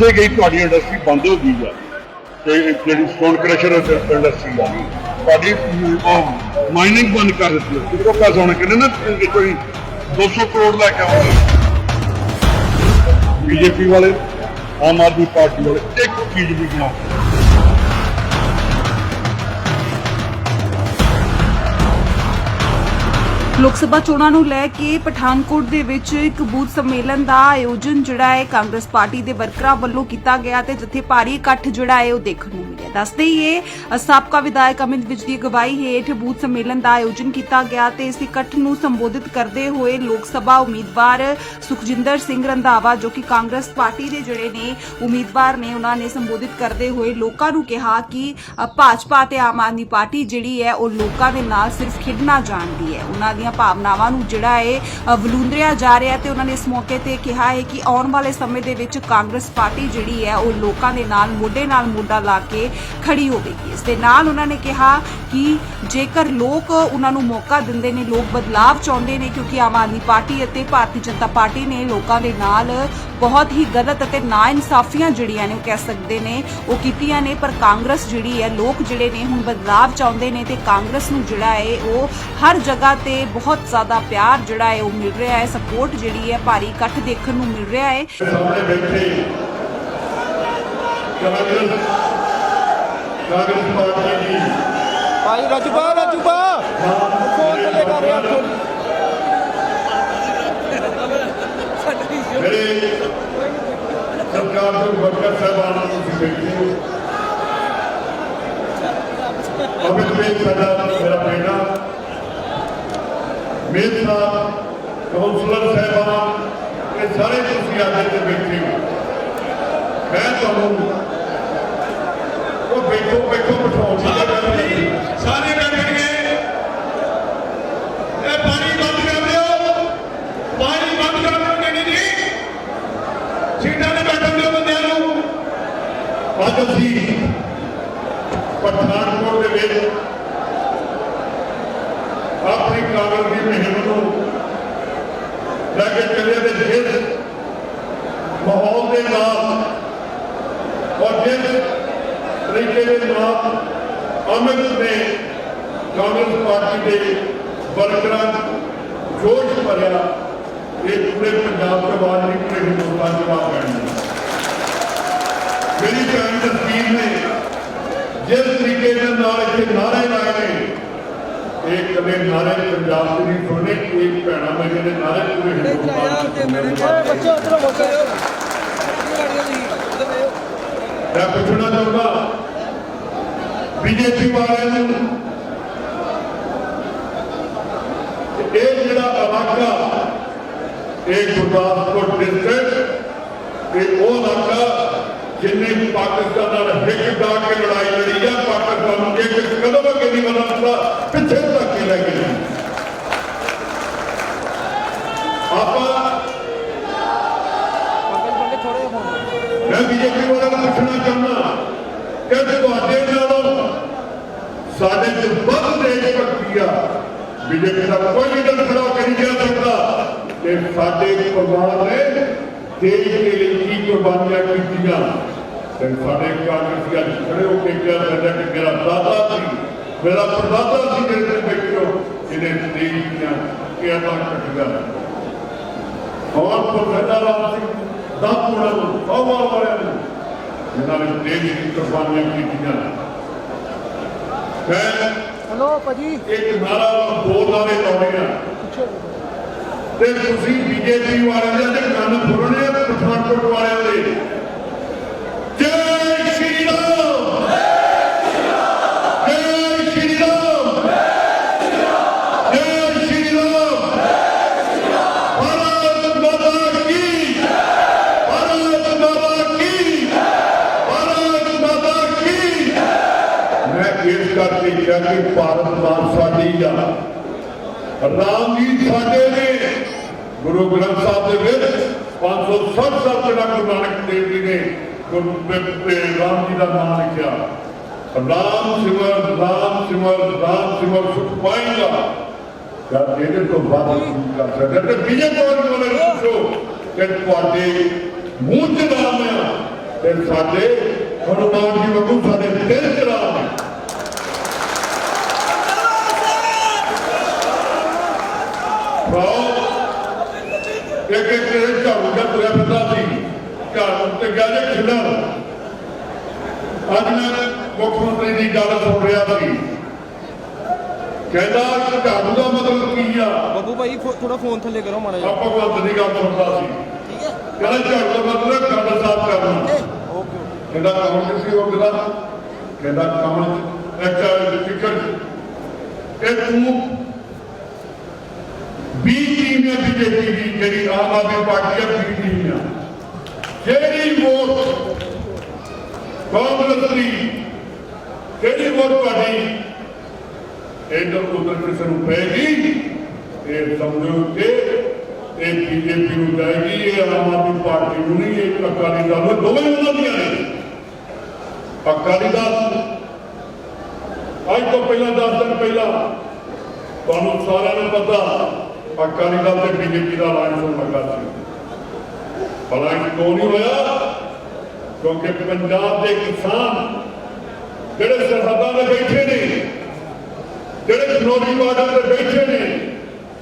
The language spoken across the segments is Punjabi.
ਜਿੱਥੇ ਗਈ, ਤੁਹਾਡੀ ਇੰਡਸਟਰੀ ਬੰਦ ਹੋ ਗਈ ਆ। ਤੇ ਜਿਹੜੀ ਸਟੋਨ ਕ੍ਰਸ਼ਰ ਇੰਡਸਟਰੀ ਆ, ਤੁਹਾਡੀ ਉਹ ਮਾਈਨਿੰਗ ਬੰਦ ਕਰ ਦਿੱਤੀ ਹੈ ਕਿਉਂਕਿ ਪੈਸਾ ਹੁਣ ਕਹਿੰਦੇ ਨਾ ਕਿ ਕੋਈ 200 ਕਰੋੜ ਲੈ ਕੇ ਆਉਂਦੇ ਬੀਜੇਪੀ ਵਾਲੇ, ਆਮ ਆਦਮੀ ਪਾਰਟੀ ਵਾਲੇ, ਇੱਕ ਚੀਜ਼ ਵੀ ਗਿਣਾ ਲੋਕ ਸਭਾ ਚੋਣਾਂ ਨੂੰ ਲੈ ਕੇ ਪਠਾਨਕੋਟ ਦੇ ਵਿੱਚ ਇੱਕ ਬੂਥ ਸੰਮੇਲਨ ਦਾ ਆਯੋਜਨ ਜਿਹੜਾ ਹੈ ਕਾਂਗਰਸ ਪਾਰਟੀ ਦੇ ਵਰਕਰਾਂ ਵੱਲੋਂ ਕੀਤਾ ਗਿਆ ਤੇ ਜਿੱਥੇ ਭਾਰੀ ਇਕੱਠ ਜਿਹੜਾ ਹੈ ਉਹ ਦੇਖਣ ਨੂੰ ਮਿਲਿਆ। ਦੱਸਦੇ ਹੀ ਇਹ ਸਾਬਕਾ ਵਿਧਾਇਕ ਅਮਿਤ ਵਿਜ ਦੀ ਅਗਵਾਈ ਹੇਠ ਬੂਥ ਸੰਮੇਲਨ ਦਾ ਆਯੋਜਨ ਕੀਤਾ ਗਿਆ ਤੇ ਇਸ ਇਕੱਠ ਨੂੰ ਸੰਬੋਧਿਤ ਕਰਦੇ ਹੋਏ ਲੋਕ ਸਭਾ ਉਮੀਦਵਾਰ ਸੁਖਜਿੰਦਰ ਸਿੰਘ ਰੰਧਾਵਾ ਜੋ ਕਿ ਕਾਂਗਰਸ ਪਾਰਟੀ ਦੇ ਜਿਹੜੇ ਨੇ ਉਮੀਦਵਾਰ ਨੇ, ਉਹਨਾਂ ਨੇ ਸੰਬੋਧਿਤ ਕਰਦੇ ਹੋਏ ਲੋਕਾਂ ਨੂੰ ਕਿਹਾ ਕਿ ਭਾਜਪਾ ਤੇ ਆਮ ਆਦਮੀ ਪਾਰਟੀ ਜਿਹੜੀ ਹੈ ਉਹ ਲੋਕਾਂ ਦੇ ਨਾਲ ਸਿਰਫ ਖੇਡਣਾ ਜਾਣਦੀ ਹੈ। ਉਹਨਾਂ ਦੀਆਂ ਭਾਵਨਾਵਾਂ ਨੂੰ ਜਿਹੜਾ ਹੈ ਵਲੂੰਦਰਿਆ ਜਾ ਰਿਹਾ ਤੇ ਉਹਨਾਂ ਨੇ ਇਸ ਮੌਕੇ ਤੇ ਕਿਹਾ ਹੈ ਕਿ ਆਉਣ ਵਾਲੇ ਸਮੇਂ ਦੇ ਵਿੱਚ ਕਾਂਗਰਸ ਪਾਰਟੀ ਜਿਹੜੀ ਹੈ, ਉਹ ਲੋਕਾਂ ਦੇ ਨਾਲ, ਮੋਢੇ ਨਾਲ ਮੋਢਾ ਲਾ ਕੇ ਖੜੀ ਹੋਵੇਗੀ। ਇਸ ਦੇ ਨਾਲ ਉਹਨਾਂ ਨੇ ਕਿਹਾ ਕਿ ਜੇਕਰ ਲੋਕ ਉਹਨਾਂ ਨੂੰ ਮੌਕਾ ਦਿੰਦੇ ਨੇ, ਲੋਕ ਬਦਲਾਵ ਚਾਹੁੰਦੇ ਨੇ ਕਿਉਂਕਿ ਆਮ ਆਦਮੀ ਪਾਰਟੀ ਅਤੇ ਭਾਰਤੀ ਜਨਤਾ ਪਾਰਟੀ ਨੇ ਲੋਕਾਂ ਦੇ ਨਾਲ ਬਹੁਤ ਹੀ ਗਲਤ ਅਤੇ ਨਾਇਨਸਾਫੀਆਂ ਜਿਹੜੀਆਂ ਨੇ ਉਹ ਕਹਿ ਸਕਦੇ ਨੇ, ਉਹ ਕੀਤੀਆਂ ਨੇ, ਪਰ ਕਾਂਗਰਸ ਜਿਹੜੀ ਹੈ, ਲੋਕ ਜਿਹੜੇ ਨੇ ਹੁਣ ਬਦਲਾਵ ਚਾਹੁੰਦੇ ਨੇ ਤੇ ਕਾਂਗਰਸ ਨੂੰ ਜਿਹੜਾ ਹੈ, ਉਹ ਹਰ ਜਗ੍ਹਾ ਤੇ ਬਹੁਤ ਜ਼ਿਆਦਾ ਪਿਆਰ ਜਿਹੜਾ ਹੈ ਉਹ ਮਿਲ ਰਿਹਾ ਹੈ ਸਪੋਰਟ ਜਿਹੜੀ ਹੈ ਭਾਰੀ ਇਕੱਠ ਦੇਖਣ ਨੂੰ ਮਿਲ ਰਿਹਾ ਹੈ। ਸਾਹਮਣੇ ਬੈਠੇ ਕਾਂਗਰਸ ਕਾਂਗਰਸ ਪਾਰਟੀ ਦੀ ਭਾਈ ਰਾਜੂਬਾ ਰਾਜੂਬਾ। ਫੋਨ ਤੇ ਕਰ ਰਿਹਾ ਫੋਨ। ਮੇਰੇ ਸਰਕਾਰ ਦੇ ਵਰਕਰ ਸਾਹਿਬਾਨਾਂ ਨੂੰ ਤੁਸੀਂ ਬੈਠੇ ਹੋ। ਅਮਿਤ ਸਾਡਾ ਮੇਰਾ ਬੇਟਾ। ਮੇਰ ਸਾਹਿਬ ਕਾਉਂਸਲਰ ਸਾਹਿਬਾਨ ਇਹ ਸਾਰੇ ਤੁਸੀਂ ਅੱਜ ਇੱਥੇ ਬੈਠੇ ਹੋ। ਮੈਂ ਤੁਹਾਨੂੰ ਉਹ ਬੈਠੋ ਬੈਠੋ ਬਿਠਾਉਣ ਦੀ ਗੱਲ ਨਹੀਂ। ਸਾਰੇ ਬੈਠਣਗੇ ਇਹ ਪਾਣੀ ਬੰਦ ਕਰ ਦਿਓ। ਪਾਣੀ ਬੰਦ ਕਰ ਦਿਓ ਕਹਿੰਦੇ ਜੀ। ਸੀਟਾਂ ਤੇ ਬੈਠਣ ਦਿਓ ਬੰਦਿਆਂ ਨੂੰ। ਅੱਜ ਅਸੀਂ ਪਠਾਨਕੋਟ ਦੇ ਵਿੱਚ ਆਪਣੀ ਕਾਂਗਰਸ ਦੀ ਮੁਹਿੰਮ ਨੂੰ ਲੈ ਕੇ ਚੱਲੇ ਤੇ ਜਿਸ ਮਾਹੌਲ ਦੇ ਨਾਲ ਔਰ ਜਿਸ ਤਰੀਕੇ ਦੇ ਨਾਲ ਅਮਿਤ ਨੇ ਕਾਂਗਰਸ ਪਾਰਟੀ ਦੇ ਵਰਕਰਾਂ ਨੂੰ ਜੋਸ਼ ਭਰਿਆ ਇਹ ਪੂਰੇ ਪੰਜਾਬ ਤੋਂ ਬਾਅਦ ਨਹੀਂ ਪੂਰੇ ਹਿੰਦੁਸਤਾਨ ਚ ਬਾਤ ਕਰਨੀ ਮੇਰੀ ਭੈਣ ਤਸਵੀਰ ਨੇ ਜਿਸ ਤਰੀਕੇ ਦੇ ਨਾਲ ਇੱਥੇ ਨਾਰੇ ਲਾਏ ਨੇ ਇਹ ਕਦੇ ਨਾਰੇ ਪੰਜਾਬ ਦੇ ਨਹੀਂ ਸੁਣਨੇ ਇੱਕ ਭੈਣਾ ਮੇਰੇ ਨੇ ਨਾਰੇ ਪੂਰੇ ਬੱਚੇ ਉਧਰੋਂ ਹੋ ਕੇ ਮੈਂ ਪੁੱਛਣਾ ਚਾਹੁੰਦਾ ਬੀਜੇਪੀ ਵਾਲਿਆਂ ਨੂੰ ਇਹ ਜਿਹੜਾ ਇਲਾਕਾ ਇਹ ਗੁਰਦਾਸਪੁਰ ਡਿਸਟ੍ਰਿਕਟ ਇਹ ਉਹ ਇਲਾਕਾ ਜਿੰਨੇ ਪਾਕਿਸਤਾਨ ਨਾਲ ਹਿੱਕ ਡਾ ਕੇ ਲੜਾਈ ਲੜੀ ਆ, ਪਾਕਿਸਤਾਨ ਨੂੰ ਇੱਕ ਕਦਮ ਅੱਗੇ ਨਹੀਂ ਵਧਾ ਪਿੱਛੇ ਤੱਕ ਕੇ ਲੈ ਕੇ ਆਪਾਂ ਮੈਂ ਬੀਜੇਪੀ ਵਾਲਿਆਂ ਨੂੰ ਪੁੱਛਣਾ ਚਾਹੁੰਦਾ, ਕਿ ਤੁਹਾਡੇ ਨਾਲੋਂ ਸਾਡੇ ਚ ਵੱਧ ਦੇਸ਼ ਭਗਤੀ ਆ। ਬੀਜੇਪੀ ਦਾ ਕੋਈ ਲੀਡਰ ਖੜਾ ਹੋ ਕੇ ਸਕਦਾ। ਕਿ ਸਾਡੇ ਪਰਿਵਾਰ ਨੇ ਦੇਸ਼ ਦੇ ਲਈ ਕੀ ਕੁਰਬਾਨੀਆਂ ਕੀਤੀਆਂ। ਤੇ ਸਾਡੇ ਕਾਂਗਰਸੀ ਅੱਜ ਖੜੇ ਹੋ ਕੇ ਕਹਿ ਰਿਹਾ ਕਿ ਮੇਰਾ ਦਾਦਾ ਸੀ ਮੇਰਾ ਪਰਦਾਦਾ ਸੀ ਜਿਹੜੇ ਤੇ ਬੈਠੇ ਹੋ ਜਿਹਨੇ ਦੇਸ਼ ਦੀਆਂ ਕਿਆਦਾਂ ਕੱਟੀਆਂ ਔਰ ਪ੍ਰੋਫੈਸਰ ਰਾਮ ਸਿੰਘ ਦਾਪੂੜਾ ਨੂੰ ਸੋਮਾ ਵਾਲਿਆਂ ਨੂੰ ਜਿਨ੍ਹਾਂ ਨੇ ਦੇਸ਼ ਦੀ ਕੁਰਬਾਨੀਆਂ ਕੀਤੀਆਂ। ਮੈਂ ਹਲੋ ਭਾਜੀ। ਇੱਕ ਨਾਰਾ ਦੋ ਨਾਰੇ ਲਾਉਣੇ ਆ ਤੇ ਤੁਸੀਂ ਬੀਜੇਪੀ ਵਾਲਿਆਂ ਦੇ ਕੰਨ ਫੁਰਨੇ ਪਠਾਨਕੋਟ ਵਾਲਿਆਂ ਦੇ। ਰਾਮ ਜੀ ਸਾਡੇ ਨੇ ਗੁਰੂ ਗ੍ਰੰਥ ਸਾਹਿਬ ਦੇ ਵਿੱਚ 560 ਸਾਲ ਜਿਹੜਾ ਗੁਰੂ ਨਾਨਕ ਦੇਵ ਜੀ ਨੇ ਗੁਰੂ ਰਾਮ ਜੀ ਦਾ ਨਾਮ ਲਿਖਿਆ। ਰਾਮ ਸਿਮਰ ਰਾਮ ਸਿਮਰ ਰਾਮ ਸਿਮਰ ਸੁਖ ਪਾਏਗਾ ਜਦ ਇਹਦੇ ਤੋਂ ਬਾਅਦ ਕੀ ਕਰ ਸਕਦੇ ਤੇ ਬੀਜੇਪੀ ਵਾਲੇ ਨੂੰ ਪੁੱਛੋ ਕਿ ਤੁਹਾਡੇ ਮੂੰਹ ਚ ਨਾਮ ਆ। ਤੇ ਸਾਡੇ ਹਨੂਮਾਨ ਜੀ ਵਾਂਗੂ ਸਾਡੇ ਦਿਲ ਚ ਰਾਮ ਹੈ ਇੱਕ ਜਿਹੜੇ ਝਾੜੂ ਦਾ ਤੁਰਿਆ ਫਿਰਦਾ ਸੀ। ਝਾੜੂ ਤੇ ਗਿਆ ਜੇ ਖਿਲਰ। ਅੱਜ ਮੈਂ ਮੁੱਖ ਮੰਤਰੀ ਦੀ ਗੱਲ ਸੁਣ ਰਿਹਾ ਸੀ। ਕਹਿੰਦਾ ਕਿ ਝਾੜੂ ਦਾ ਮਤਲਬ ਕੀ ਆ? ਬੱਬੂ ਭਾਈ ਥੋੜਾ ਫੋਨ ਥੱਲੇ ਕਰੋ ਮਾੜਾ ਜਿਹਾ। ਆਪਾਂ ਭਗਵੰਤ ਦੀ ਗੱਲ ਸੁਣਦਾ ਸੀ। ਕਹਿੰਦਾ ਝਾੜੂ ਦਾ ਮਤਲਬ ਗੱਲ ਸਾਫ਼ ਕਰਨਾ। ਓਕੇ। ਕਹਿੰਦਾ ਕਮਲ ਕਿਸੇ ਹੋ ਗਿਆ ਕਹਿੰਦਾ ਕਮਲ ਇੱਕ ਫਿਕਰ ਇਹ ਤੂੰ ਬੀ ਟੀਮ ਹੈ ਬੀਜੇਪੀ ਦੀ ਜਿਹੜੀ ਆਮ ਆਦਮੀ ਪਾਰਟੀ ਹੈ ਬੀ ਟੀਮ ਜਿਹੜੀ ਵੋਟ ਕਾਂਗਰਸ ਦੀ ਜਿਹੜੀ ਵੋਟ ਤੁਹਾਡੀ ਇਧਰ ਉਧਰ ਕਿਸੇ ਨੂੰ ਪੈਗੀ, ਇਹ ਸਮਝੋ ਕਿ ਇਹ ਬੀਜੇਪੀ ਨੂੰ ਜਾਏਗੀ, ਇਹ ਆਮ ਆਦਮੀ ਪਾਰਟੀ ਨੂੰ ਨਹੀਂ, ਇਹ ਅਕਾਲੀ ਦਲ ਨੂੰ, ਦੋਵੇਂ ਉਹਨਾਂ ਦੀਆਂ ਨੇ। ਅਕਾਲੀ ਦਲ, ਅੱਜ ਤੋਂ ਪਹਿਲਾਂ 10 ਦਿਨ ਪਹਿਲਾਂ, ਤੁਹਾਨੂੰ ਸਾਰਿਆਂ ਨੂੰ ਪਤਾ ਅਕਾਲੀ ਦਲ ਤੇ ਬੀਜੇਪੀ ਦਾ ਅਲਾਈਅੰਸ ਲੱਗਾ ਸੀ। ਅਲਾਈਅੰਸ ਕਿਉਂ ਨਹੀਂ ਹੋਇਆ? ਕਿਉਂਕਿ ਪੰਜਾਬ ਦੇ ਕਿਸਾਨ ਜਿਹੜੇ ਸਰਹੱਦਾਂ 'ਤੇ ਬੈਠੇ ਨੇ, ਜਿਹੜੇ ਖਨੌਰੀ ਬਾਰਡਰ ਤੇ ਬੈਠੇ ਨੇ,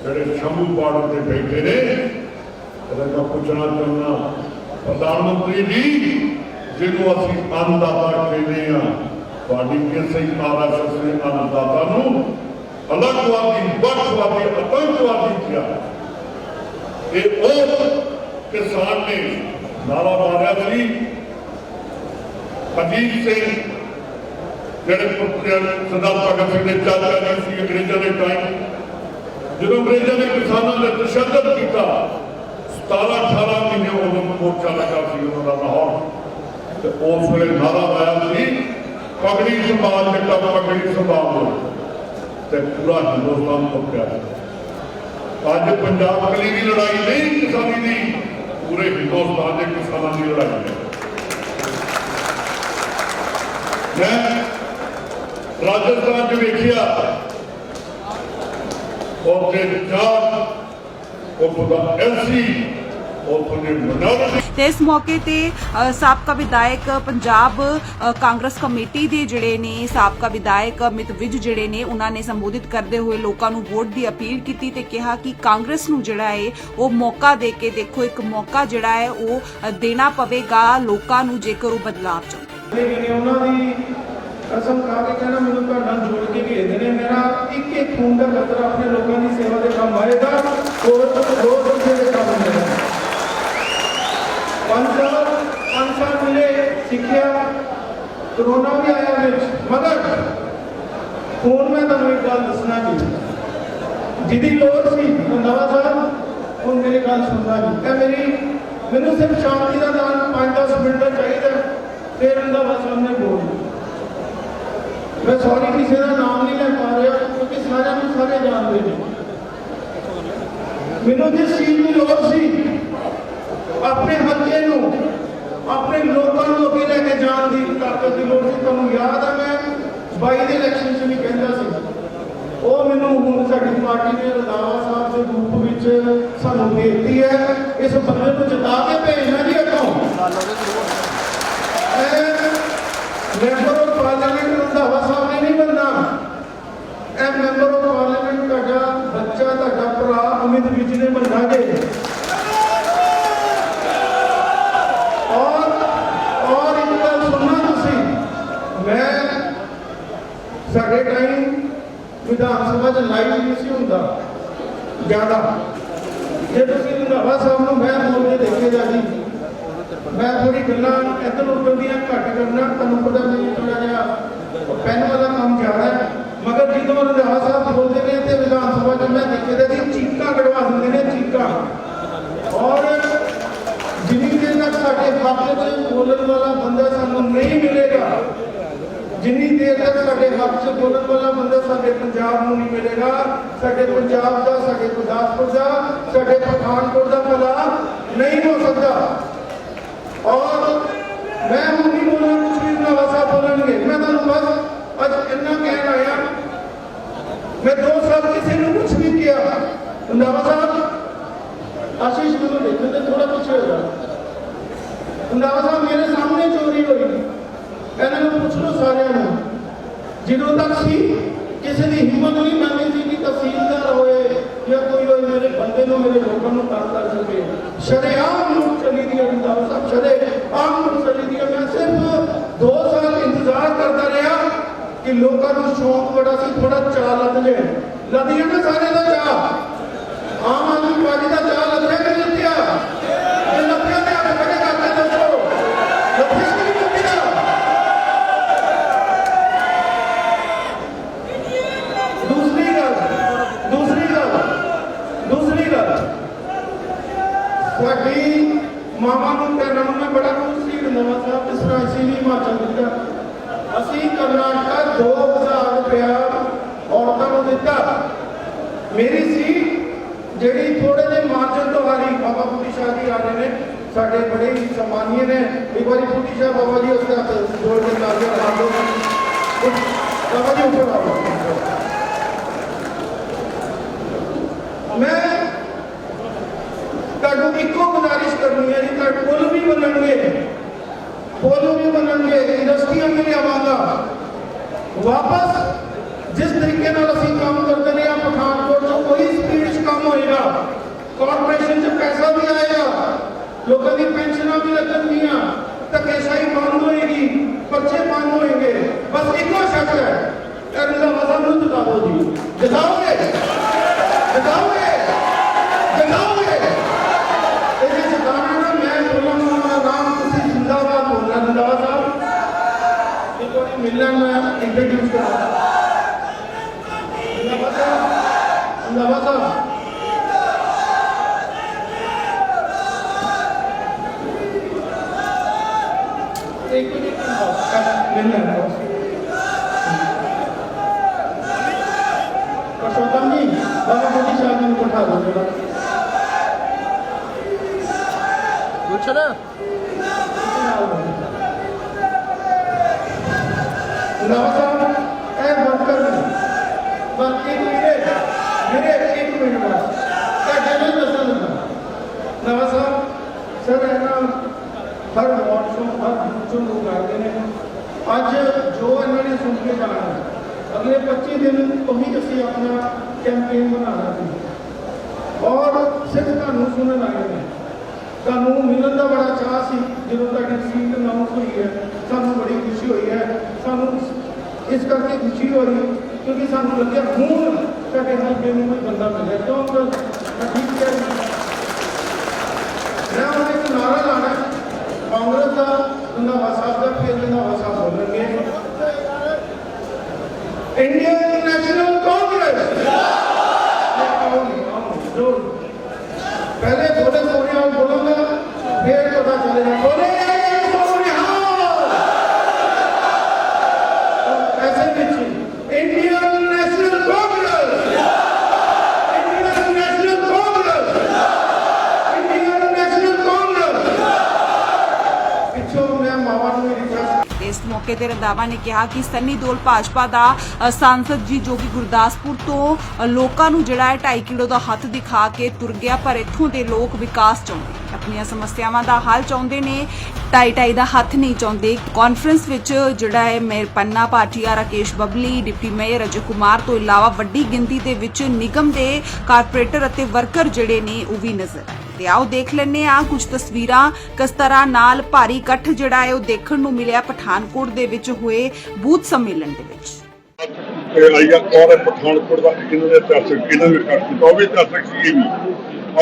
ਜਿਹੜੇ ਸ਼ੰਭੂ ਬਾਰਡਰ ਤੇ ਬੈਠੇ ਨੇ ਉਹਦਾ ਮੈਂ ਪੁੱਛਣਾ ਚਾਹੁੰਦਾ, ਪ੍ਰਧਾਨ ਮੰਤਰੀ ਜੀ, ਜਿਹਨੂੰ ਅਸੀਂ ਅੰਨਦਾਤਾ ਕਹਿੰਦੇ ਆ ਤੁਹਾਡੀ ਕਿਸੇ ਆਰਐਸਐਸ ਨੇ ਅੰਨਦਾਤਾ ਨੂੰ? ਅਲੱਗਵਾਦੀ ਵੱਖਵਾਦੀ ਅਤੰਕਵਾਦੀ ਕਿਹਾ ਇਹ ਉਹ ਕਿਸਾਨ ਨੇ ਨਾਰਾ ਮਾਰਿਆ ਸੀ ਅਜੀਤ ਸਿੰਘ ਜਿਹੜੇ ਪੁੱਤਰ ਸਰਦਾਰ ਭਗਤ ਸਿੰਘ ਦੇ ਚਾਚਾ ਜੀ ਸੀ ਅੰਗਰੇਜ਼ਾਂ ਦੇ ਟਾਈਮ ਜਦੋਂ ਅੰਗਰੇਜ਼ਾਂ ਨੇ ਕਿਸਾਨਾਂ ਦੇ ਤਸ਼ੱਦਦ ਕੀਤਾ 17 18 ਮਹੀਨੇ ਉਦੋਂ ਮੋਰਚਾ ਲੱਗਾ ਸੀ ਉਹਨਾਂ ਦਾ ਲਾਹੌਰ ਤੇ ਉਸ ਵੇਲੇ ਨਾਰਾ ਆਇਆ ਸੀ ਪਗੜੀ ਸੰਭਾਲ ਜੱਟਾ ਪਗੜੀ ਸੰਭਾਲ ਲਓ ਤੇ ਪੂਰਾ ਹਿੰਦੁਸਤਾਨ ਤੋਂ ਪਿਆ ਅੱਜ ਪੰਜਾਬ ਕਲੀ ਦੀ ਲੜਾਈ ਨਹੀਂ ਕਿਸਾਨੀ ਦੀ ਪੂਰੇ ਹਿੰਦੁਸਤਾਨ ਦੇ ਕਿਸਾਨਾਂ ਦੀ ਲੜਾਈ ਹੈ ਮੈਂ ਰਾਜਸਥਾਨ ਚ ਵੇਖਿਆ ਉੱਥੇ ਜਾਟ ਉਹ ਦਾ ਐਲਸੀ ਉਹ ਨੇ ਮਿਨੋਰਿਟੀ ਤੇ ਇਸ ਮੌਕੇ ਤੇ ਸਾਬਕਾ ਵਿਧਾਇਕ ਪੰਜਾਬ ਕਾਂਗਰਸ ਕਮੇਟੀ ਦੇ ਜਿਹੜੇ ਨੇ, ਸਾਬਕਾ ਵਿਧਾਇਕ ਅਮਿਤ ਵਿਜ ਜਿਹੜੇ ਨੇ, ਉਹਨਾਂ ਨੇ ਸੰਬੋਧਿਤ ਕਰਦੇ ਹੋਏ ਲੋਕਾਂ ਨੂੰ ਵੋਟ ਦੀ ਅਪੀਲ ਕੀਤੀ ਤੇ ਕਿਹਾ ਕਿ ਕਾਂਗਰਸ ਨੂੰ ਜਿਹੜਾ ਹੈ ਉਹ ਮੌਕਾ ਦੇ ਕੇ ਦੇਖੋ, ਇੱਕ ਮੌਕਾ ਜਿਹੜਾ ਹੈ ਉਹ ਦੇਣਾ ਪਵੇਗਾ ਲੋਕਾਂ ਨੂੰ ਜੇਕਰ ਉਹ ਬਦਲਾਅ ਚਾਹੁੰਦੇ ਉਹਨਾਂ ਦੀ ਕਸਮ ਖਾ ਕੇ ਕਹਿਣਾ ਮੈਨੂੰ ਤੁਹਾਡਾ ਜੋੜ ਕੇ ਭੇਜਦੇ ਨੇ। ਮੇਰਾ ਇੱਕ ਇੱਕ ਖੂਨ ਦਾ ਕਤਰਾ ਆਪਣੇ ਲੋਕਾਂ ਦੀ ਸੇਵਾ ਦੇ ਕੰਮ ਆਏਗਾ। ਹੋਰ ਰੋਜ਼ ਪੰਜ ਸਾਲ ਪੰਜ ਸਾਲ ਮਿਲੇ ਸਿੱਖਿਆ, ਕਰੋਨਾ ਵੀ ਆਇਆ ਵਿੱਚ। ਮਗਰ ਹੁਣ ਮੈਂ ਤੁਹਾਨੂੰ ਇੱਕ ਗੱਲ ਦੱਸਣਾ ਜੀ। ਜਿਹਦੀ ਲੋੜ ਸੀ ਰੰਧਾਵਾ ਸਾਹਿਬ ਹੁਣ ਮੇਰੀ ਗੱਲ ਸੁਣਦਾ ਨਹੀਂ ਇਹ ਮੇਰੀ, ਮੈਨੂੰ ਸਿਰਫ ਸ਼ਾਂਤੀ ਦਾ ਦਾਨ 5-10 ਮਿੰਟ ਦਾ ਚਾਹੀਦਾ, ਫਿਰ ਰੰਧਾਵਾ ਸਾਹਿਬ ਨੇ ਬੋਲ ਮੈਂ ਸੌਰੀ ਕਿਸੇ ਦਾ ਨਾਮ ਨਹੀਂ ਲੈ ਪਾ ਰਿਹਾ, ਕਿਉਂਕਿ ਸਾਰਿਆਂ ਨੂੰ ਸਾਰੇ ਜਾਣਦੇ ਨੇ। ਮੈਨੂੰ ਜਿਸ ਚੀਜ਼ ਦੀ ਲੋੜ ਸੀ, ਆਪਣੇ ਹੱਕੇ ਆਪਣੇ ਲੋਕਾਂ ਨੂੰ ਅੱਗੇ ਲੈ ਕੇ ਜਾਣ ਦੀ ਤਾਕਤ ਦੀ ਲੋੜ ਸੀ, ਤੁਹਾਨੂੰ ਯਾਦ ਆ ਮੈਂ 22 ਦੇ ਇਲੈਕਸ਼ਨ 'ਚ ਵੀ ਕਹਿੰਦਾ ਸੀ। ਉਹ ਮੈਨੂੰ ਹੁਣ ਸਾਡੀ ਪਾਰਟੀ ਨੇ ਰੰਧਾਵਾ ਸਾਹਿਬ ਦੇ ਰੂਪ ਵਿੱਚ ਸਾਨੂੰ ਦੇ ਹੈ। ਇਸ ਬੰਦੇ ਨੂੰ ਜਿਤਾ ਕੇ ਭੇਜਣਾ ਜੀ ਅੱਗੋਂ। ਮੈਂਬਰ ਆਫ ਪਾਰਲੀਮੈਂਟ ਰੰਧਾਵਾ ਸਾਹਿਬ ਨੇ ਨਹੀਂ ਬਣਨਾ। ਇਹ ਮੈਂਬਰ ਆਫ ਪਾਰਲੀਮੈਂਟ ਤੁਹਾਡਾ ਬੱਚਾ, ਤੁਹਾਡਾ ਭਰਾ ਅਮਿਤ ਵਿਜ ਨੇ ਬਣਨਾ ਜੇ ਔਰ ਔਰ ਇੱਕ ਗੱਲ ਸੁਣਨਾ ਤੁਸੀਂ ਮੈਂ ਸਾਡੇ ਟਾਈਮ ਵਿਧਾਨ ਲਾਈਵ ਨਹੀਂ ਸੀ ਹੁੰਦਾ। ਜ਼ਿਆਦਾ। ਜੇ ਤੁਸੀਂ ਰੰਧਾਵਾ ਸਾਹਿਬ ਨੂੰ ਮੈਂ ਬੋਲਦੇ ਦੇਖੇਗਾ ਜੀ ਮੈਂ ਥੋੜੀ ਗੱਲਾਂ ਇੱਧਰ ਉੱਧਰ ਦੀਆਂ ਘੱਟ ਕਰਨਾ, ਤੁਹਾਨੂੰ ਪਤਾ ਨਹੀਂ ਥੋੜਾ ਜਿਹਾ ਪਹਿਲਾਂ ਦਾ ਕੰਮ ਜ਼ਿਆਦਾ ਮਗਰ ਜਦੋਂ ਰੰਧਾਵਾ ਸਾਹਿਬ ਬੋਲਦੇ ਨੇ ਤੇ ਵਿਧਾਨ ਸਭਾ ਚ ਮੈਂ ਦੇਖੇ ਦੇ ਜੀ ਚੀਕਾਂ ਕਢਵਾ ਦਿੰਦੇ ਨੇ ਚੀਕਾਂ ਔਰ ਜਿੰਨੀ ਦੇਰ ਤੱਕ ਸਾਡੇ ਹੱਕ 'ਚ ਬੋਲਣ ਵਾਲਾ ਬੰਦਾ ਸਾਨੂੰ ਨਹੀਂ ਮਿਲੇਗਾ ਜਿੰਨੀ ਦੇਰ ਤੱਕ ਸਾਡੇ ਹੱਥ 'ਚ ਬੋਲਣ ਵਾਲਾ ਬੰਦਾ ਸਾਡੇ ਪੰਜਾਬ ਨੂੰ ਨਹੀਂ ਮਿਲੇਗਾ, ਸਾਡੇ ਪੰਜਾਬ ਦਾ, ਸਾਡੇ ਗੁਰਦਾਸਪੁਰ ਦਾ, ਸਾਡੇ ਪਠਾਨਕੋਟ ਦਾ ਭਲਾ ਨਹੀਂ ਹੋ ਸਕਦਾ। ਔਰ ਮੈਂ ਹੁਣ ਨਹੀਂ ਬੋਲਣਾ ਕੁਝ ਵੀ ਨਾ ਵਸਾ ਬੋਲਣਗੇ। ਮੈਂ ਤੁਹਾਨੂੰ ਬਸ ਅੱਜ ਇੰਨਾ ਕਹਿਣ ਆਇਆ। ਮੈਂ ਦੋ ਸਾਲ ਕਿਸੇ ਨੂੰ ਕੁਝ ਵੀ ਕਿਹਾ। ਰੰਧਾਵਾ ਸਾਹਿਬ, ਆਸ਼ੀਸ਼ ਮੈਨੂੰ ਦੇਖਣ ਤੇ ਥੋੜਾ ਕੁਝ ਹੋਏਗਾ ਰੰਧਾਵਾ ਸਾਹਿਬ, ਮੇਰੇ ਸਾਹਮਣੇ ਚੋਰੀ ਹੋਈ। ਇਹਨਾਂ ਨੂੰ ਪੁੱਛ ਲਓ ਸਾਰਿਆਂ ਨੂੰ। ਜਦੋਂ ਤੱਕ ਸੀ, ਕਿਸੇ ਦੀ ਹਿੰਮਤ ਨਹੀਂ ਬਣਨੀ ਸੀ ਕਿ ਤਹਿਸੀਲਦਾਰ ਹੋਏ ਜਾਂ ਕੋਈ ਹੋਏ, ਮੇਰੇ ਬੰਦੇ ਨੂੰ, ਮੇਰੇ ਲੋਕਾਂ ਨੂੰ ਤੰਗ ਕਰ ਸਕੇ। ਸ਼ਰੇਆਮ ਨੂੰ ਚਲੀ ਦੀਆਂ ਅੰਦਾਜ਼ ਸਭ ਸ਼ਰੇ ਆਮ ਲੁੱਟ ਚਲੀ ਦੀਆਂ ਮੈਂ ਸਿਰਫ 2 ਸਾਲ ਇੰਤਜ਼ਾਰ ਕਰਦਾ ਰਿਹਾ ਕਿ ਲੋਕਾਂ ਨੂੰ ਸ਼ੌਂਕ ਬੜਾ ਸੀ ਥੋੜਾ ਚਾਹ ਲੱਗ ਜਾਏ ਲੱਗ ਗਿਆ ਨਾ ਸਾਰੇ ਦਾ ਚਾਹ ਆਮ ਆਦਮੀ ਪਾਰਟੀ ਦਾ ਚਾਹ ਲੱਗਿਆ ਕਿ ਨਹੀਂ ਲੱਗਿਆ ਇਹ ਲੱਗਿਆ ਤੇ ਆਪ ਖੜੇ ਕਰਕੇ ਦੱਸੋ ਲੱਗਿਆ ਕਿ ਨਹੀਂ ਲੱਗਿਆ ਦੂਸਰੀ ਗੱਲ ਦੂਸਰੀ ਗੱਲ ਦੂਸਰੀ ਗੱਲ ਸਾਡੀ ਮਾਮਾ ਨੂੰ ਕਹਿਣਾ ਨੂੰ ਮੈਂ ਬੜਾ ਖੁਸ਼ ਸੀ ਨਵਾਂ ਸਾਹਿਬ ਜਿਸ ਤਰ੍ਹਾਂ ਅਸੀਂ ਵੀ ਹਿਮਾਚਲ ਦਿੱਤਾ ਅਸੀਂ ਕਰਨਾਟਕਾ 2000 ਰੁਪਇਆ ਔਰਤਾਂ ਨੂੰ ਦਿੱਤਾ। ਮੇਰੀ ਸੀ ਜਿਹੜੀ ਥੋੜੇ ਜਿਹੇ ਮਾਰਜਨ ਤੋਂ ਹਾਰੀ ਬਾਬਾ ਬੁੱਢੀ ਸ਼ਾਹ ਜੀ ਆ ਨੇ, ਸਾਡੇ ਬੜੇ ਹੀ ਸਨਮਾਨੀਏ ਨੇ। ਇੱਕ ਵਾਰੀ ਬੁੱਢੀ ਸ਼ਾਹ ਬਾਬਾ ਜੀ ਉਸ ਦਾ ਜੋੜ ਕੇ ਲਾ ਲਾ ਦਿਓ। ਬਾਬਾ ਜੀ ਉੱਪਰ ਆਓ। ਮੈਂ ਤੁਹਾਨੂੰ ਇੱਕੋ ਗੁਜ਼ਾਰਿਸ਼ ਕਰਨੀ ਹੈ ਜੀ, ਤੁਹਾਡੇ ਪੁੱਲ ਵੀ ਬਣਨਗੇ, ਪੁੱਲ ਵੀ ਬਣਨਗੇ ਇੰਡਸਟਰੀਆਂ ਵੀ ਲਿਆਵਾਂਗਾ। ਵਾਪਸ ਜਿਸ ਤਰੀਕੇ ਨਾਲ ਅਸੀਂ ਕੰਮ ਕਰਦੇ ਰਹੇ ਹਾਂ, ਪਠਾਨਕੋਟ 'ਚ ਕੋਈ ਸਪੀਡ 'ਚ ਕੰਮ ਹੋਏਗਾ। ਕਾਰਪੋਰੇਸ਼ਨ 'ਚ ਪੈਸਾ ਵੀ ਆਏਗਾ। ਲੋਕਾਂ ਦੀ ਪੈਨਸ਼ਨਾਂ ਵੀ ਲੱਗਣਗੀਆਂ। ਧੱਕੇਸ਼ਾਹੀ ਬੰਦ ਹੋਏਗੀ, ਪਰਚੇ ਬੰਦ ਹੋਣਗੇ ਬਸ ਇੱਕੋ ਸ਼ਰਤ ਹੈ, ਕਰਨਾ ਵਜ਼ਨ ਨੂੰ ਜਿਤਾਓ ਜੀ। ਜਿਤਾਓਗੇ? ਜਿਤਾਓਗੇ? ਜਿਤਾਓਗੇ? ਇਹਦੇ ਜਿਤਾਉਣਾ ਨਾ ਮੈਂ ਬੋਲਾਂਗਾ ਮੇਰਾ ਨਾਮ ਤੁਸੀਂ ਜ਼ਿੰਦਾਬਾਦ ਬੋਲਣਾ ਜ਼ਿੰਦਾਬਾਦ ਸਾਹਿਬ ਇੱਕ ਵਾਰੀ ਮਿਲਣ ਮੈਂ ਇੰਟਰੋਡਿਊਸ ਕਰਾਂ ਜ਼ਿੰਦਾਬਾਦ ਸਾਹਿਬ ਜ਼ਿੰਦਾਬਾਦ ਸਾਹਿਬ ਇੱਕ ਮਿੰਟ ਮਿਲਣਾ ਪਰਸ਼ੋਤਮ ਜੀ ਬਾਬਾ ਬੁੱਢੀ ਸਾਹਿਬ ਨੂੰ ਬਿਠਾ ਦਿਓ ਜਰਾ ਗੁਲਸ਼ਨ ਨਵਾਂ ਇਹ ਵਰਕਰ ਬਾਕੀ ਮੇਰੇ ਮੇਰੇ ਇੱਕ ਮਿੰਟ ਬਾਅਦ ਤੁਹਾਡੇ ਨਾਲ ਦੱਸਣ ਲੱਗਾ ਨਵਾਂ ਸਾਹਿਬ ਸਰ ਇਹਨਾਂ ਹਰ ਵਾਰਡ ਤੋਂ ਹਰ ਬੂਥ ਤੋਂ ਲੋਕ ਆਉਂਦੇ ਨੇ ਅੱਜ ਜੋ ਇਹਨਾਂ ਨੇ ਸੁਣ ਕੇ ਜਾਣਾ ਅਗਲੇ 25 ਦਿਨ ਤੋਂ ਹੀ ਅਸੀਂ ਆਪਣਾ ਕੈਂਪੇਨ ਬਣਾਉਣਾ ਹੈ। ਔਰ ਸਿਰਫ ਤੁਹਾਨੂੰ ਸੁਣਨ ਆਏ ਨੇ। ਤੁਹਾਨੂੰ ਮਿਲਣ ਦਾ ਬੜਾ ਚਾਹ ਸੀ, ਜਦੋਂ ਤੁਹਾਡੀ ਸੀਟ ਅਨਾਉਂਸ ਹੋਈ ਹੈ, ਸਾਨੂੰ ਬੜੀ ਖੁਸ਼ੀ ਹੋਈ ਹੈ। ਸਾਨੂੰ ਇਸ ਕਰਕੇ ਖੁਸ਼ੀ ਹੋ ਰਹੀ ਕਿਉਂਕਿ ਸਾਨੂੰ ਲੱਗਿਆ ਹੁਣ ਸਾਡੇ ਹਲਕੇ ਨੂੰ ਕੋਈ ਬੰਦਾ ਮਿਲਿਆ। ਕਿਉਂ? ਅੰਕਲ? ਠੀਕ ਕਹਿ ਰਿਹਾ ਮੈਂ ਹੁਣ ਇੱਕ ਨਾਰਾ ਲਾਣਾ ਕਾਂਗਰਸ ਦਾ ਰੰਧਾਵਾ ਸਾਹਿਬ ਇਸ ਮੌਕੇ ਰੰਧਾਵਾ ਨੇ ਕਿਹਾ ਕਿ ਸੰਨੀ ਦੋਲ ਭਾਜਪਾ ਦਾ ਅ, ਸਾਂਸਦ ਜੀ ਜੋ ਕਿ ਗੁਰਦਾਸਪੁਰ ਤੋਂ ਲੋਕਾਂ ਨੂੰ ਜਿਹੜਾ ਹੈ 2.5 ਕਿਲੋ ਦਾ ਹੱਥ ਦਿਖਾ ਕੇ ਤੁਰ ਗਿਆ ਪਰ ਇੱਥੋਂ ਦੇ ਲੋਕ ਵਿਕਾਸ ਚਾਹੁੰਦੇ ਨੇ। ਆਪਣੀਆਂ ਸਮੱਸਿਆਵਾਂ ਦਾ ਹੱਲ ਚਾਹੁੰਦੇ ਨੇ ਢਾਈ ਢਾਈ ਦਾ ਹੱਥ ਨਹੀਂ ਚਾਹੁੰਦੇ। ਕਾਨਫਰੰਸ ਵਿੱਚ ਜਿਹੜਾ ਹੈ mayor Panna Bhatia Rakesh Babli deputy mayor Ajay Kumar ਤੋਂ ਇਲਾਵਾ ਵੱਡੀ ਗਿਣਤੀ ਦੇ ਵਿੱਚ ਨਿਗਮ ਦੇ ਕਾਰਪੋਰੇਟਰ ਅਤੇ ਵਰਕਰ ਜਿਹੜੇ ਨੇ ਉਹ ਵੀ ਨਜ਼ਰ ਆਏ। ਤੇ ਆਓ ਦੇਖ ਲੈਂਦੇ ਆ ਕੁਝ ਤਸਵੀਰਾਂ। ਕਿਸ ਤਰ੍ਹਾਂ ਨਾਲ ਭਾਰੀ ਇਕੱਠ ਜਿਹੜਾ ਹੈ, ਉਹ ਦੇਖਣ ਨੂੰ ਮਿਲਿਆ ਪਠਾਨਕੋਟ ਦੇ ਵਿੱਚ ਹੋਏ ਬੂਥ ਸੰਮੇਲਨ ਦੇ ਵਿੱਚ। ਇਹ ਆਈਆ ਪਠਾਨਕੋਟ ਦਾ ਇਹਨਾਂ ਦੇ ਇਤਿਹਾਸਕ ਇਹਨਾਂ ਨੇ ਕਰ ਉਹ ਵੀ ਇਤਿਹਾਸਕ ਸੀ ਵੀ।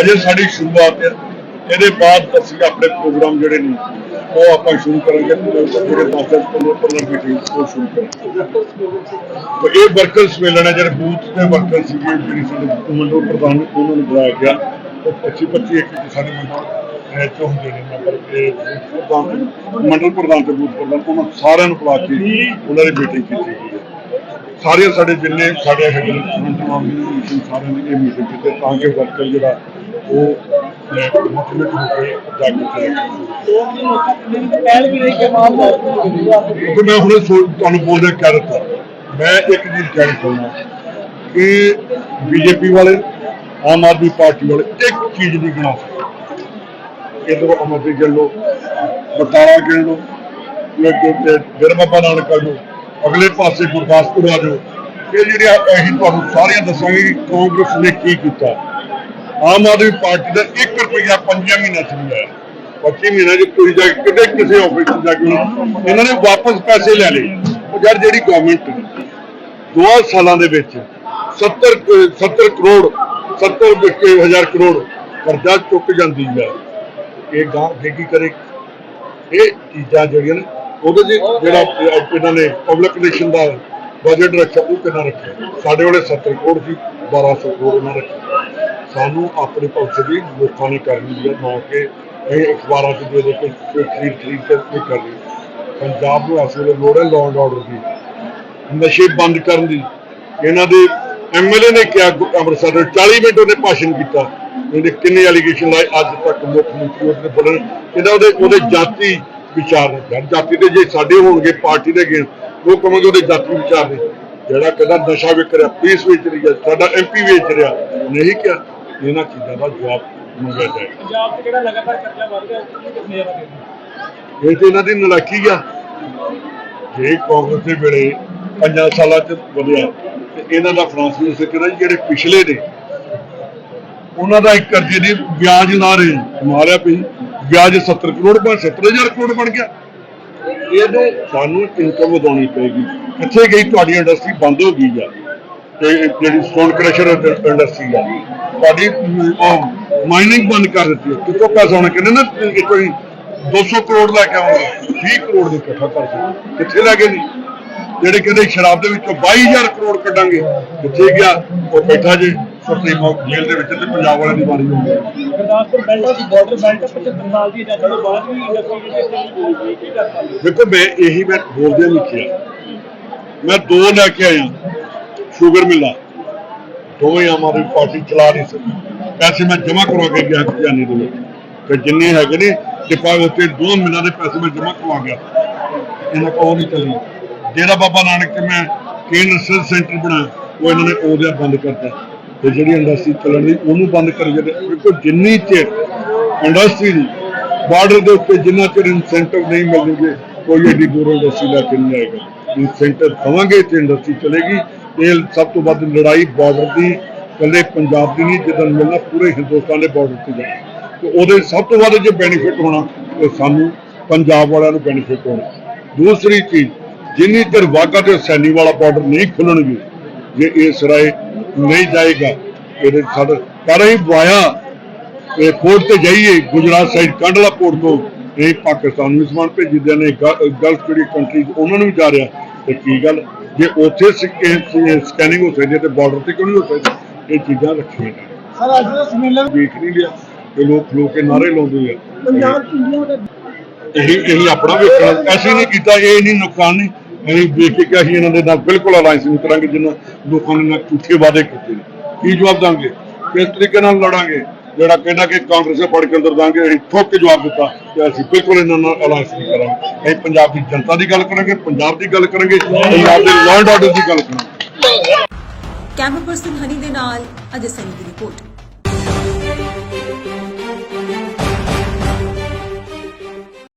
ਅਜੇ ਸਾਡੀ ਸ਼ੁਰੂਆਤ ਹੈ। ਇਹਦੇ ਬਾਅਦ ਅਸੀਂ ਆਪਣੇ ਪ੍ਰੋਗਰਾਮ ਜਿਹੜੇ ਨੇ, ਉਹ ਆਪਾਂ ਸ਼ੁਰੂ ਕਰਾਂਗੇ। ਜਿਹੜੇ ਪਾਸੇ ਤੋਂ ਪਰਲਰ ਮੀਟਿੰਗ ਉਹ ਸ਼ੁਰੂ ਕਰਾਂਗੇ। ਇਹ ਵਰਕਰ ਸੰਮੇਲਨ ਹੈ, ਜਿਹੜੇ ਬੂਥ ਦੇ ਵਰਕਰ ਸੀਗੇ, ਜਿਹੜੀ ਸਾਡੇ ਮੰਡਲ ਪ੍ਰਧਾਨ, ਉਹਨਾਂ ਨੂੰ ਬੁਲਾਇਆ ਗਿਆ। 25 25 ਇੱਕ ਕਿਸਾਨੀ ਸਾਡੇ ਮੰਡਲ ਇਹ ਹੁੰਦੇ ਨੇ ਮੈਂਬਰ ਇਹ ਮੰਡਲ ਪ੍ਰਧਾਨ ਤੇ ਬੂਥ ਪ੍ਰਧਾਨ, ਉਹਨਾਂ ਸਾਰਿਆਂ ਨੂੰ ਬੁਲਾ ਕੇ ਉਹਨਾਂ ਦੀ ਮੀਟਿੰਗ ਕੀਤੀ ਗਈ ਸਾਰੇ ਸਾਡੇ ਜਿੰਨੇ ਸਾਡੇ ਹੈਗੇ ਨੇ ਸਾਰਿਆਂ ਨੇ ਇਹ ਮੀਟਿੰਗ ਕੀਤੀ ਤਾਂ ਕਿ ਵਰਕਰ ਜਿਹੜਾ ਉਹ ਮੋਟੀਵੇਟ ਹੋ ਕੇ ਜਾ ਕੇ ਕਿਉਂਕਿ ਮੈਂ ਹੁਣੇ ਸੋ- ਤੁਹਾਨੂੰ ਬੋਲਦੇ ਕਹਿ ਦਿੱਤਾ। ਮੈਂ ਇੱਕ ਚੀਜ਼ ਕਹਿਣੀ ਚਾਹੁੰਦਾ ਕਿ ਬੀਜੇਪੀ ਵਾਲੇ ਆਮ ਆਦਮੀ ਪਾਰਟੀ ਵਾਲੇ ਇੱਕ ਚੀਜ਼ ਨਹੀਂ ਗਿਣਾ ਸਕਦੇ। ਇਧਰੋਂ ਅਮਰਜੀਤ ਗਿਣ ਲਓ, ਬਟਾਲਾ ਗਿਣ ਲਓ ਜਰ ਬਾਬਾ ਨਾਨਕ ਆ ਜਾਓ ਅਗਲੇ ਪਾਸੇ ਗੁਰਦਾਸਪੁਰ ਆ ਜਾਓ। ਇਹ ਜਿਹੜੀਆਂ ਅਸੀਂ ਤੁਹਾਨੂੰ ਸਾਰਿਆਂ ਦੱਸਾਂਗੇ ਕਿ ਕਾਂਗਰਸ ਨੇ ਕੀ ਕੀਤਾ। ਆਮ ਆਦਮੀ ਪਾਰਟੀ ਦਾ 1 ਰੁਪਇਆ ਪੰਜਾਂ ਮਹੀਨਿਆਂ ਚ ਨਹੀਂ ਆਇਆ। 25 ਮਹੀਨਿਆਂ ਚ ਕੋਈ ਜਾ ਕੇ ਕਿਤੇ ਕਿਸੇ ਆਫਿਸ ਚ ਜਾ ਕੇ ਇਹਨਾਂ ਨੇ ਵਾਪਸ ਪੈਸੇ ਲੈ ਲਏ। ਉਹ ਯਾਰ ਜਿਹੜੀ ਗਵਰਨਮੈਂਟ ਦੋ ਸਾਲਾਂ ਦੇ ਵਿੱਚ 70 ਕ- 70 ਕਰੋੜ 70 ਹਜ਼ਾਰ ਕਰੋੜ ਕਰਜ਼ਾ ਚੁੱਕ ਜਾਂਦੀ ਹੈ। ਇਹ ਗਾਂ ਅੱਗੇ ਕਰੇ। ਇਹ ਚੀਜ਼ਾਂ ਜਿਹੜੀਆਂ ਨੇ, ਉਹਦੇ 'ਚ ਜਿਹੜਾ ਇਹਨਾਂ ਨੇ ਪਬਲਿਕ ਰਿਲੇਸ਼ਨ ਦਾ ਬਜਟ ਰੱਖਿਆ, ਉਹ ਕਿੰਨਾ ਰੱਖਿਆ? ਸਾਡੇ ਵਾਲੇ 70 ਕਰੋੜ ਸੀ 1200 ਕਰੋੜ ਉਹਨਾਂ ਰੱਖਿਆ। ਸਾਨੂੰ ਆਪਣੀ ਭਵਿੱਖ ਦੀ ਲੋਕਾਂ ਨੇ ਕਰਨੀ ਹੈ, ਨਾ ਕਿ ਇਹ ਅਖਬਾਰਾਂ 'ਚ ਦੇ ਦੇ ਕੇ ਖਰੀਦ ਖਰੀਦ ਕੇ ਨਹੀਂ ਕਰਨੀ ਪੰਜਾਬ ਨੂੰ ਇਸ ਵੇਲੇ ਲੋੜ ਹੈ ਲਾਅ ਐਂਡ ਆਰਡਰ ਦੀ। ਨਸ਼ੇ ਬੰਦ ਕਰਨ ਦੀ। ਇਹਨਾਂ ਦੇ ਐਮਐਲਏ ਨੇ ਕਿਹਾ ਅੰਮ੍ਰਿਤਸਰ ਦੇ 40 ਮਿੰਟ ਉਹਨੇ ਭਾਸ਼ਣ ਕੀਤਾ। ਉਹਨੇ ਕਿੰਨੇ ਐਲੀਗੇਸ਼ਨ ਲਾਏ ਅੱਜ ਤੱਕ ਮੁੱਖ ਮੰਤਰੀ ਉਹਦੇ ਬੋਲਣ। ਇਹਦਾ ਉਹਦੇ ਉਹਦੇ ਜਾਤੀ ਵਿਚਾਰ ਨੇ। ਯਾਰ ਜਾਤੀ ਤੇ ਜੇ ਸਾਡੇ ਹੋਣਗੇ ਪਾਰਟੀ ਦੇ ਗਏ ਉਹ ਕਹਾਂਗੇ ਉਹਦੇ ਜਾਤੀ ਵਿਚਾਰ ਨੇ। ਜਿਹੜਾ ਕਹਿੰਦਾ ਨਸ਼ਾ ਵਿਕ ਰਿਹਾ ਪੀਸ ਵੇਚ ਰਹੀ ਹੈ ਸਾਡਾ ਐਮਪੀ ਵੇਚ ਰਿਹਾ। ਨਹੀਂ ਕਿਹਾ। ਇਹਨਾਂ ਚੀਜ਼ਾਂ ਦਾ ਜਵਾਬ ਮੰਗਿਆ ਜਾਏ ਪੰਜਾਬ 'ਚ ਜਿਹੜਾ ਲਗਾਤਾਰ ਕਰਜ਼ਾ ਵਧ ਰਿਹਾ ਇਹ ਤੇ ਇਹਨਾਂ ਦੀ ਨਲਾਇਕੀ ਆ। ਜੇ ਕਾਂਗਰਸ ਦੇ ਵੇਲੇ ਪੰਜਾਂ ਸਾਲਾਂ ਚ ਵਧਿਆ ਤੇ ਇਹਨਾਂ ਦਾ ਫਰਾਂਸ ਮਿਨਿਸਟਰ ਕਹਿੰਦਾ ਜੀ, ਜਿਹੜੇ ਪਿਛਲੇ ਨੇ, ਉਹਨਾਂ ਦਾ ਇੱਕ ਕਰਜ਼ੇ ਦੇ ਵਿਆਜ ਨਾ ਰਹੇ ਮਾਰਿਆ ਪਈ ਵਿਆਜ 70 ਕਰੋੜ ਬਣ 70000 ਕਰੋੜ ਬਣ ਗਿਆ। ਇਹਦੇ ਸਾਨੂੰ ਇਨਕਮ ਵਧਾਉਣੀ ਪਏਗੀ। ਕਿੱਥੇ ਗਈ, ਤੁਹਾਡੀ ਇੰਡਸਟਰੀ ਬੰਦ ਹੋ ਗਈ ਆ। ਤੇ ਜਿਹੜੀ ਸਟੋਨ ਕ੍ਰਸ਼ਰ ਇੰਡਸਟਰੀ ਆ, ਤੁਹਾਡੀ ਮਾਈਨਿੰਗ ਬੰਦ ਕਰ ਦਿੱਤੀ ਹੈ। ਕਿੱਥੋਂ ਪੈਸਾ ਹੋਣਾ ਕਹਿੰਦੇ ਨਾ ਇਹ ਕੋਈ 200 ਕਰੋੜ ਲੈ ਕੇ ਆਉਂਗਾ 20 ਕਰੋੜ ਦੇ ਇਕੱਠਾ ਕਰ ਸਕਦੇ ਕਿੱਥੇ ਲੈ ਗਏ ਨਹੀਂ ਜਿਹੜੇ ਕਹਿੰਦੇ ਸ਼ਰਾਬ ਦੇ ਵਿੱਚੋਂ 22000 ਕਰੋੜ ਕੱਢਾਂਗੇ ਕਿੱਥੇ ਗਿਆ ਉਹ ਬੈਠਾ ਜੇ ਸੁਪਰੀਮ ਕੋਰਟ ਜੇਲ੍ਹ ਦੇ ਵਿੱਚ ਤੇ ਪੰਜਾਬ ਵਾਲਿਆਂ ਦੀ ਵਾਰੀ ਹੋ ਗਈ। ਗੁਰਦਾਸਪੁਰ ਬੈਲਟ ਬਾਰਡਰ ਬੈਲਟ 75 ਸਾਲ ਦੀ ਆਜ਼ਾਦੀ ਤੋਂ ਬਾਅਦ ਵੀ ਇੰਡਸਟਰੀ ਜਿਹੜੀ ਇੱਥੇ ਕੀ ਕਰ ਪਾਉਂਦੀ ਦੇਖੋ ਮੈਂ ਇਹੀ ਮੈਂ ਬੋਲਦਿਆਂ ਨਹੀਂ ਕਿਹਾ। ਮੈਂ ਦੋ ਲੈ ਕੇ ਆਇਆ ਸ਼ੂਗਰ ਮਿਲਾਂ। ਦੋਵੇਂ ਆਮ ਆਦਮੀ ਪਾਰਟੀ ਚਲਾ ਨਹੀਂ ਸਕੀ। ਪੈਸੇ ਮੈਂ ਜਮ੍ਹਾਂ ਕਰਵਾ ਕੇ ਗਿਆ ਖਜ਼ਾਨੇ ਦੇ ਵਿੱਚ। ਤੇ ਜਿੰਨੇ ਹੈਗੇ ਨੇ ਡਿਪਾਜ਼ਿਟ ਤੇ ਦੋ ਮਿਲਾਂ ਦੇ ਪੈਸੇ ਮੈਂ ਜਮ੍ਹਾਂ ਕਰਵਾ ਗਿਆ ਇਹਨਾਂ ਕੋਲ ਨਹੀਂ ਚੱਲੀ ਜਿਹੜਾ ਬਾਬਾ ਨਾਨਕ ਤੇ ਮੈਂ ਕੇਂਦਰ ਰਿਸਰਚ ਸੈਂਟਰ ਬਣਾਇਆ, ਉਹ ਇਹਨਾਂ ਨੇ ਉਹਦੇ ਬੰਦ ਕਰਤਾ। ਤੇ ਜਿਹੜੀ ਇੰਡਸਟਰੀ ਚੱਲਣ ਦੀ, ਉਹਨੂੰ ਬੰਦ ਕਰੀ ਜਾਂਦੇ। ਦੇਖੋ ਜਿੰਨੀ ਚਿਰ ਇੰਡਸਟਰੀ ਦੀ ਬਾਰਡਰ ਦੇ ਉੱਤੇ ਜਿੰਨਾ ਚਿਰ ਇਨਸੈਂਟਿਵ ਨਹੀਂ ਮਿਲਣਗੇ, ਕੋਈ ਐਡੀ ਦੂਰ ਇੰਡਸਟਰੀ ਲੈ ਕੇ ਨਹੀਂ ਆਏਗਾ। ਇਨਸੈਂਟਿਵ ਦਵਾਂਗੇ ਤੇ ਇੰਡਸਟਰੀ ਚਲੇਗੀ। ਇਹ ਸਭ ਤੋਂ ਵੱਧ ਲੜਾਈ ਬਾਰਡਰ ਦੀ, ਇਕੱਲੇ ਪੰਜਾਬ ਦੀ ਨਹੀਂ, ਜਿੱਦਾਂ ਮਿਲਣਾ ਪੂਰੇ ਹਿੰਦੁਸਤਾਨ ਦੇ ਬਾਰਡਰ ਤੇ ਜਾਣਾ। ਤੇ ਉਹਦੇ ਸਭ ਤੋਂ ਵੱਧ ਜੇ ਬੈਨੀਫਿਟ ਹੋਣਾ, ਉਹ ਸਾਨੂੰ ਪੰਜਾਬ ਵਾਲਿਆਂ ਨੂੰ ਬੈਨੀਫਿਟ ਹੋਣਾ। ਦੂਸਰੀ ਚੀਜ਼ ਜਿੰਨੀ ਚਿਰ ਵਾਗਾ ਤੇ ਸੈਣੀ ਵਾਲਾ ਬਾਰਡਰ ਨਹੀਂ ਖੁੱਲਣਗੇ ਜੇ ਇਸ ਰਾਏ ਨਹੀਂ ਜਾਏਗਾ ਇਹਦੇ ਸਾਡਾ ਕਰ ਹੀ ਵਾਇਆ ਇਹ ਪੋਰਟ ਤੇ ਜਾਈਏ ਗੁਜਰਾਤ ਸਾਈਡ ਕੰਡਲਾ ਪੋਰਟ ਤੋਂ ਇਹ ਪਾਕਿਸਤਾਨ ਨੂੰ ਸਮਾਨ ਭੇਜਦੇ ਨੇ ਗਲਫ ਜਿਹੜੀ ਕੰਟਰੀਜ਼ ਉਹਨਾਂ ਨੂੰ ਵੀ ਜਾ ਰਿਹਾ। ਤੇ ਕੀ ਗੱਲ ਜੇ ਉੱਥੇ ਸਕੈਨਿੰਗ ਹੋ ਸਕਦੀ ਤੇ ਬਾਰਡਰ ਤੇ ਕਿਉਂ ਨਹੀਂ ਹੋ ਸਕਦੀ? ਇਹ ਚੀਜ਼ਾਂ ਰੱਖੀਆਂ ਨੇ ਸਰ ਅੱਜ ਦਾ ਸੰਮੇਲਨ ਵੇਖ ਨਹੀਂ ਲਿਆ। ਕਿ ਲੋਕ ਖਲੋ ਕੇ ਨਾਰੇ ਲਾਉਂਦੇ ਆ। ਪੰਜਾਬ ਇਹੀ ਇਹੀ ਆਪਣਾ ਵੇਖਣਾ। ਅਸੀਂ ਨਹੀਂ ਕੀਤਾ ਇਹ ਨਹੀਂ ਨੁਕਸਾਨ ਨਹੀਂ। ਅਸੀਂ ਵੇਖ ਕੇ ਕਿ ਅਸੀਂ ਇਹਨਾਂ ਦੇ ਨਾਲ ਬਿਲਕੁਲ ਅਲਾਈਅੰਸ ਨਹੀਂ ਕਰਾਂਗੇ, ਜਿੰਨਾ ਲੋਕਾਂ ਨੇ ਝੂਠੇ ਵਾਅਦੇ ਕੀਤੇ ਨੇ। ਕੀ ਜਵਾਬ ਦਾਂਗੇ? ਕਿਸ ਤਰੀਕੇ ਨਾਲ ਲੜਾਂਗੇ? ਜਿਹੜਾ ਕਹਿੰਦਾ ਕਿ ਕਾਂਗਰਸ ਨੇ ਫੜ ਕੇ ਅੰਦਰ ਦਾਂਗੇ, ਅਸੀਂ ਠੋਕ ਕੇ ਜਵਾਬ ਦਿੱਤਾ ਕਿ ਅਸੀਂ ਬਿਲਕੁਲ ਇਹਨਾਂ ਨਾਲ ਅਲਾਈਅੰਸ ਨਹੀਂ ਕਰਾਂਗੇ। ਅਸੀਂ ਪੰਜਾਬ ਦੀ ਜਨਤਾ ਦੀ ਗੱਲ ਕਰਾਂਗੇ, ਪੰਜਾਬ ਦੀ ਗੱਲ ਕਰਾਂਗੇ, ਪੰਜਾਬ ਦੇ ਲਾਅ ਆਰਡਰ ਦੀ ਗੱਲ ਕਰਾਂਗੇ। ਕੈਮਰਾ ਪਰਸਨ ਹਨੀ ਦੇ ਨਾਲ ਅਜੇ ਸੈਨੀ ਦੀ ਰਿਪੋਰਟ।